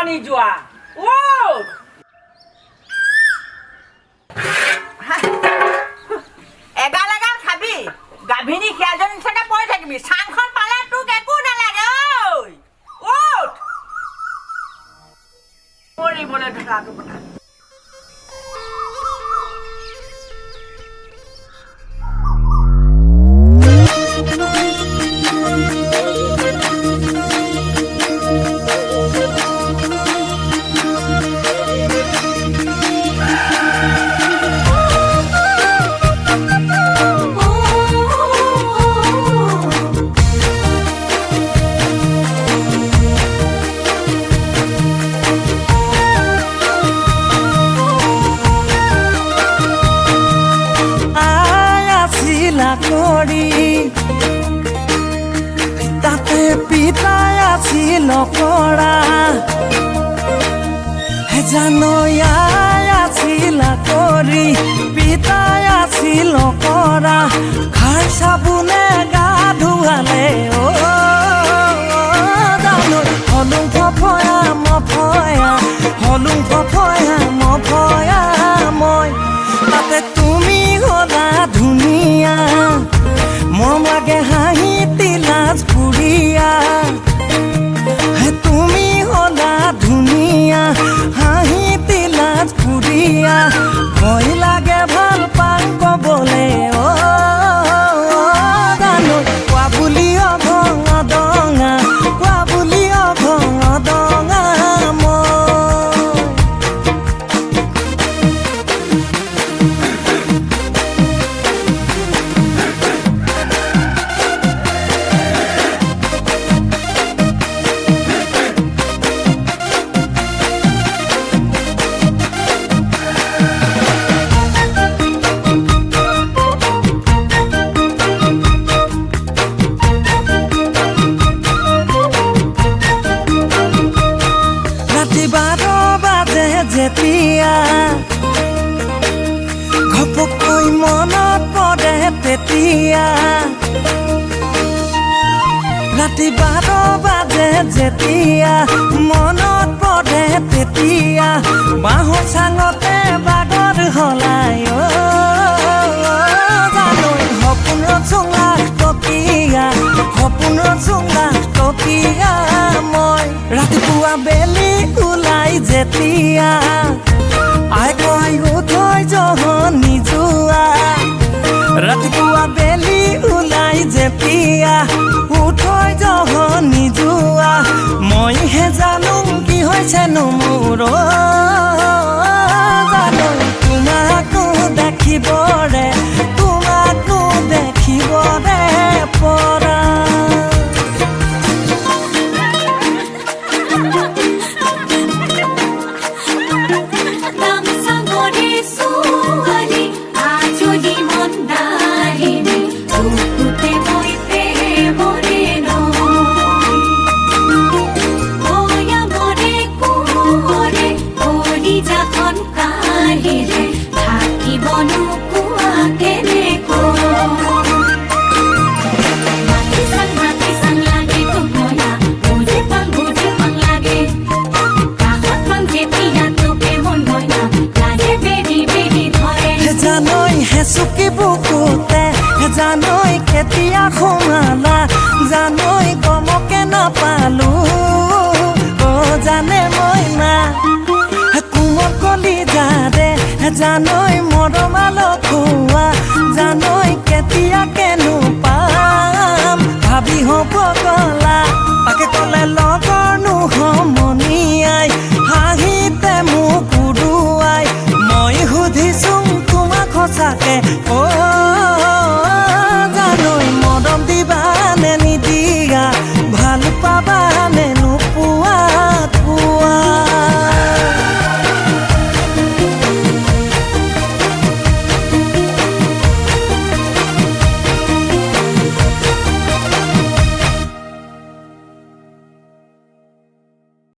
কাহানি জোয়া ও এগাল এগাল খাবি। গাভিনী পৰি থাকিবি। চাংখন পালে তোক একো নালাগে, ঐ। কথা আছিলা কৰি তাতে পিতাই আছিল কৰা জানো আছিলা কৰি পিতাই আছিল কৰা খাৰ চাবোনে গা ধুৱালে অ জানো হলুং ফফয়া, মফয়া হলুং ফফয়া, মফয়া, মই। তাতে ধুনীয়া হাঁহি তিলাজ ফুৰিয়া ভয় যেতিয়া ঘপকৈ মনত পৰে তেতিয়া ৰাতি বাৰ বাজে যেতিয়া মনত পৰে তেতিয়া বাঁহৰ চাঙতে বাগৰ হলাই, অ, জানো সপোনৰ চুঙাত টকীয়া সপোনৰ চুঙাত টকীয়া মই ৰাতিপুৱা বেলি যেতিয়া আই কয় উঠৈ জহনি যোৱা ৰাতিপুৱা বেলি ওলাই যেতিয়া উঠৈ জহনি যোৱা মইহে জানো কি হৈছেনো মোৰ। হেচুকি বুকুতে জানৈ কেতিয়া সোমালা জানৈ গমকে নাপালো। অ জানে মই মা কোমল কলি যাৰে জানৈ